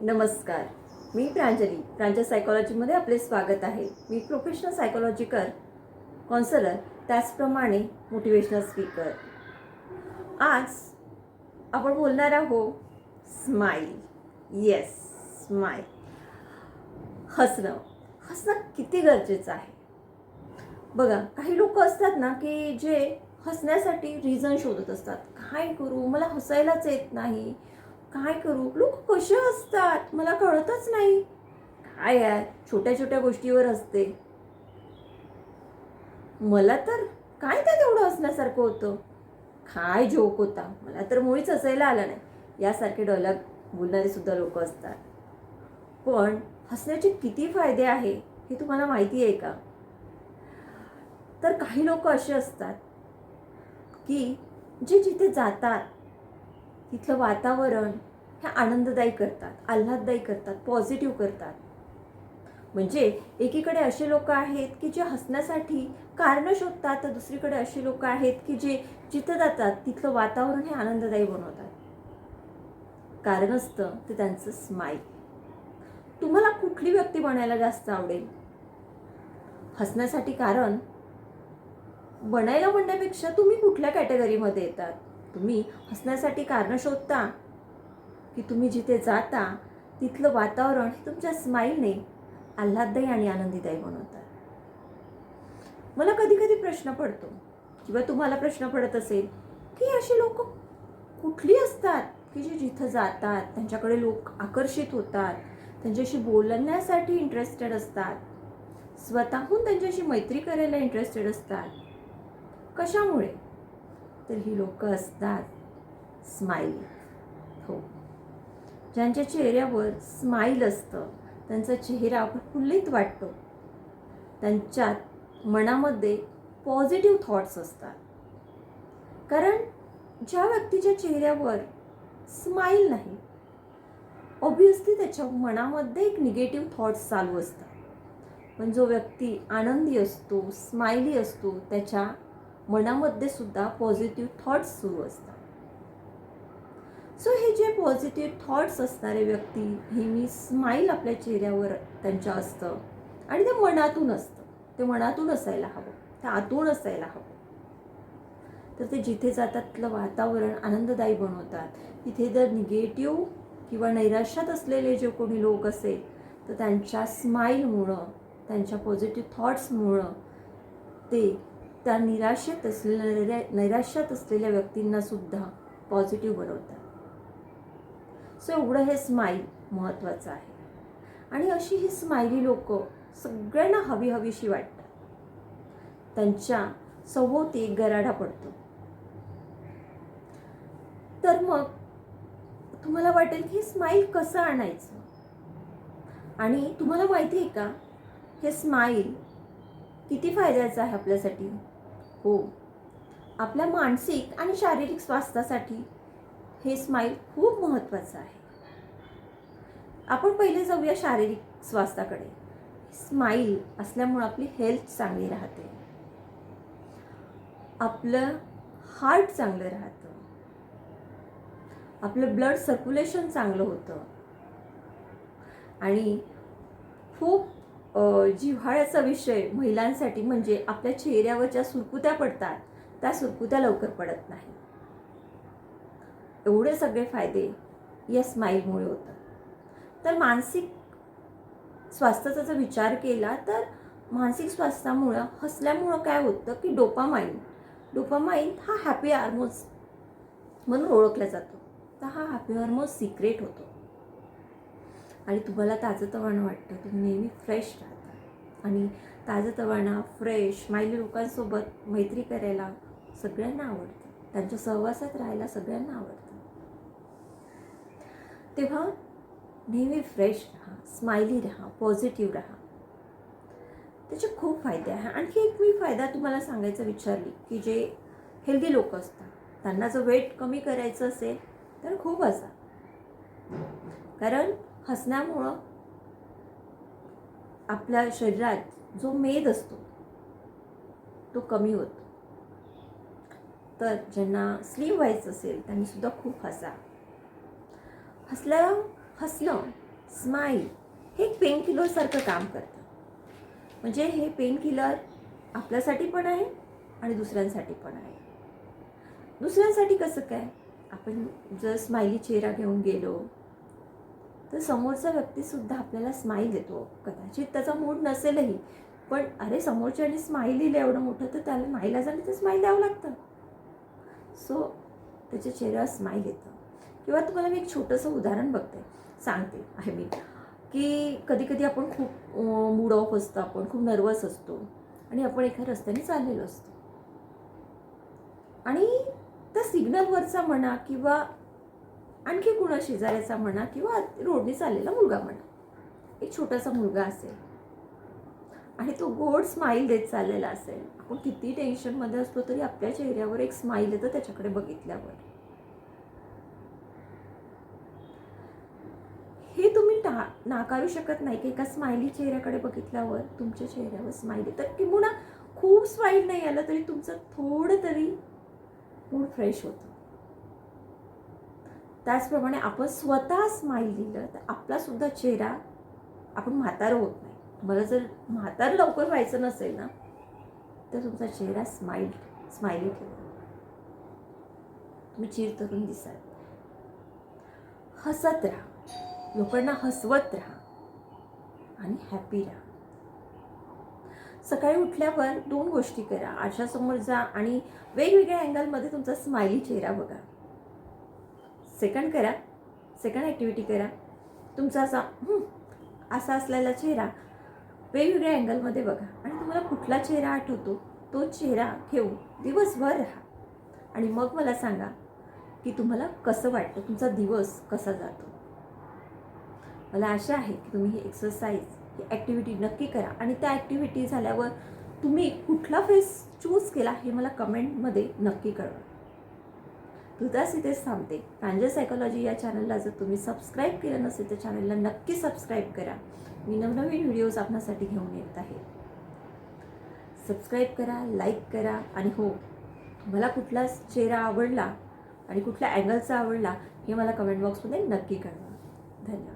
नमस्कार. मी प्रांजली. प्रांजल सायकॉलॉजीमध्ये आपले स्वागत आहे. मी प्रोफेशनल सायकॉलॉजिकर कॉन्सलर त्याचप्रमाणे मोटिवेशनल स्पीकर आज आपण बोलणार आहोत स्माईल येस स्माईल हसणं. हसणं किती गरजेचं आहे? बघा काही लोक असतात ना की जे हसण्यासाठी रिझन शोधत असतात. काय करू? मला हसायलाच येत नाही. काय करू? लोक कसे असतात? मला कळतच नाही. काय आहे? छोट्या छोट्या गोष्टीवर हसते. मला तर काय त्यात एवढं हसण्यासारखं होतं? काय जोक होता? मला तर मुळीच हसायला आलं नाही. यासारखे डॉयलॉग बोलणारे सुद्धा लोक असतात. पण हसण्याचे किती फायदे आहे हे तुम्हाला माहिती आहे का? तर काही लोक असे असतात की जे जिथे जातात तिथलं वातावरण हे आनंददायी करतात आल्हाददायी करतात पॉझिटिव्ह करतात. म्हणजे एकीकडे असे लोक आहेत की जे हसण्यासाठी कारणं शोधतात तर दुसरीकडे असे लोक आहेत की जे जिथं जातात तिथलं वातावरण हे आनंददायी बनवतात. कारण असतं ते त्यांचं स्माईल तुम्हाला कुठली व्यक्ती बनायला जास्त आवडेल? हसण्यासाठी कारण? बनायला म्हणण्यापेक्षा तुम्ही कुठल्या कॅटेगरीमध्ये येतात? तुम्ही हसण्यासाठी कारणं शोधता की तुम्ही जिथे जाता तिथलं वातावरण हे तुमच्या स्माईलने आल्हाददायी आणि आनंदीदायी बनवतात मला कधी कधी प्रश्न पडतो किंवा तुम्हाला प्रश्न पडत असेल की अशी लोक कुठली असतात की जे जिथं जातात त्यांच्याकडे लोक आकर्षित होतात त्यांच्याशी बोलण्यासाठी इंटरेस्टेड असतात स्वतःहून त्यांच्याशी मैत्री करायला इंटरेस्टेड असतात. कशामुळे? तर ही लोक असतात स्माईल हो. ज्यांच्या चेहऱ्यावर स्माईल असतं त्यांचा चेहरा प्रफुल्लित वाटतो. त्यांच्यात मनामध्ये पॉझिटिव्ह थॉट्स असतात. कारण ज्या व्यक्तीच्या चेहऱ्यावर स्माईल नाही ऑब्विसली त्याच्या मनामध्ये एक निगेटिव्ह थॉट्स चालू असतात. पण जो व्यक्ती आनंदी असतो स्माइली असतो त्याच्या मनामध्ये सुद्धा पॉझिटिव्ह थॉट्स सुरू असतात. सो हे जे पॉझिटिव्ह थॉट्स असणारे व्यक्ती नेहमी स्माईल आपल्या चेहऱ्यावर त्यांच्या असतं आणि ते मनातून असतं. ते मनातून असायला हवं. ते आतून असायला हवं. तर ते जिथे जातात तिथलं वातावरण आनंददायी बनवतात. तिथे जर निगेटिव्ह किंवा नैराश्यात असलेले जे कोणी लोक असेल तर त्यांच्या स्माईलमुळं त्यांच्या पॉझिटिव्ह थॉट्समुळं ते त्या निराशेत असलेल्या नैराश्यात असलेल्या व्यक्तींना सुद्धा पॉझिटिव्ह बनवतात. सो एवढं हे स्माईल महत्त्वाचं आहे. आणि अशी ही स्माइली लोक सगळ्यांना हवी हवीशी वाटतात. त्यांच्या सभोवती एक गराडा पडतो. तर मग तुम्हाला वाटेल की स्माईल कसं आणायचं? आणि तुम्हाला माहिती आहे का? हे स्माईल किती फायद्याचं आहे आपल्यासाठी? हो आपल्या मानसिक आणि शारीरिक स्वास्थ्यासाठी हे स्माईल खूप महत्त्वाचं आहे. आपण पहिले जाऊया शारीरिक स्वास्थ्याकडे. स्माईल असल्यामुळं आपली हेल्थ चांगली राहते. आपलं हार्ट चांगलं राहतं. आपलं ब्लड सर्क्युलेशन चांगलं होतं. आणि खूप जिव्हाळ्याचा विषय महिलांसाठी म्हणजे आपल्या चेहऱ्यावर ज्या सुरकुत्या पडतात त्या सुरकुत्या लवकर पडत नाही. एवढे सगळे फायदे या स्माईलमुळे होतात. तर मानसिक स्वास्थ्याचा जर विचार केला तर मानसिक स्वास्थ्यामुळं हसल्यामुळं काय होतं की डोपामाइन डोपामाइन हा हॅपी हार्मोन्स म्हणून ओळखला जातो. तर हा हॅपी हार्मोन्स सिक्रेट होतो. आणि तुम्हाला ताजंतवाणं वाटतं तुम्ही नेहमी फ्रेश राहता आणि ताजंतवाना फ्रेश स्माइली लोकांसोबत मैत्री करायला सगळ्यांना आवडतं. त्यांच्या सहवासात राहायला सगळ्यांना आवडतं. तेव्हा नेहमी फ्रेश राहा स्माइली राहा पॉझिटिव्ह राहा. त्याचे खूप फायदे आहे. आणखी एक मी फायदा तुम्हाला सांगायचा विचारली की जे हेल्दी लोक असतात त्यांना जर वेट कमी करायचं असेल तर खूप हसा कारण हसण्यामुळं आपल्या शरीरात जो मेद असतो तो कमी होतो. तर ज्यांना स्लिम व्हायचं असेल त्यांनी सुद्धा खूप हसा. हसल्या हसणं स्माईल हे एक पेन किलरसारखं काम करतं. म्हणजे हे पेन किलर आपल्यासाठी पण आहे आणि दुसऱ्यांसाठी पण आहे. दुसऱ्यांसाठी कसं काय? आपण जर स्माइली चेहरा घेऊन गेलो तर समोरचा व्यक्तीसुद्धा आपल्याला स्माईल देतो. कदाचित त्याचा मूड नसेलही पण अरे समोरच्याने स्माईल दिलं एवढं मोठं तर त्याला नाईला जाणे ते स्माईल द्यावं लागतं. सो त्याच्या चेहऱ्यावर स्माईल येतं. किंवा तुम्हाला मी एक छोटंसं उदाहरण बघते सांगते. आय मी की कधी कधी आपण खूप मूड ऑफ असतो आपण खूप नर्वस असतो आणि आपण एका रस्त्याने चाललेलो असतो. आणि त्या सिग्नलवरचा म्हणा किंवा आणखी कुणा शेजाऱ्याचा म्हणा किंवा रोडने चाललेला मुलगा म्हणा. एक छोटासा मुलगा असेल. आणि तो गोड स्माईल देत चाललेला असेल. आपण किती टेन्शनमध्ये असलो तरी आपल्या चेहऱ्यावर एक स्माईल येतं त्याच्याकडे बघितल्यावर. हे तुम्ही टा नाकारू शकत नाही की एका स्माइली चेहऱ्याकडे बघितल्यावर तुमच्या चेहऱ्यावर स्माईल येतं. किंवा खूप स्माईल नाही आलं तरी तुमचं थोडं तरी मूड फ्रेश होतं. त्याचप्रमाणे आपण स्वतः स्माईल दिलं तर आपलासुद्धा चेहरा आपण म्हातारं होत नाही. तुम्हाला जर म्हातारं लवकर व्हायचं नसेल ना तर तुमचा चेहरा स्माईल स्माइली ठेवा. तुम्ही चीर तरून दिसाल. हसत राहा. लोकांना हसवत राहा. आणि हॅपी राहा. सकाळी उठल्यावर दोन गोष्टी करा. आरशासमोर जा आणि वेगवेगळ्या अँगलमध्ये तुमचा स्माइली चेहरा बघा. सेकंड करा. सेकंड ॲक्टिव्हिटी करा. तुमचा असा असा असलेला चेहरा वेगवेगळ्या अँगलमध्ये बघा. आणि तुम्हाला कुठला चेहरा आठवतो तो चेहरा ठेवून दिवसभर राहा. आणि मग मला सांगा की तुम्हाला कसं वाटतं तुमचा दिवस कसा जातो? मला आशा आहे की तुम्ही ही एक्सरसाइज ही ॲक्टिव्हिटी नक्की करा. आणि त्या ॲक्टिव्हिटी झाल्यावर तुम्ही कुठला फेस चूज केला हे मला कमेंटमध्ये नक्की कळवा. तुझाच इथेच थांबते प्रांजल सायकोलॉजी या चॅनलला जर तुम्ही सबस्क्राईब केलं नसेल तर चॅनलला नक्की सबस्क्राईब करा. मी नवनवीन व्हिडिओज आपणासाठी घेऊन येत आहे. सबस्क्राईब करा लाईक करा आणि हो मला कुठला चेहरा आवडला आणि कुठल्या अँगलचा आवडला हे मला कमेंट बॉक्समध्ये नक्की कळवा. धन्यवाद.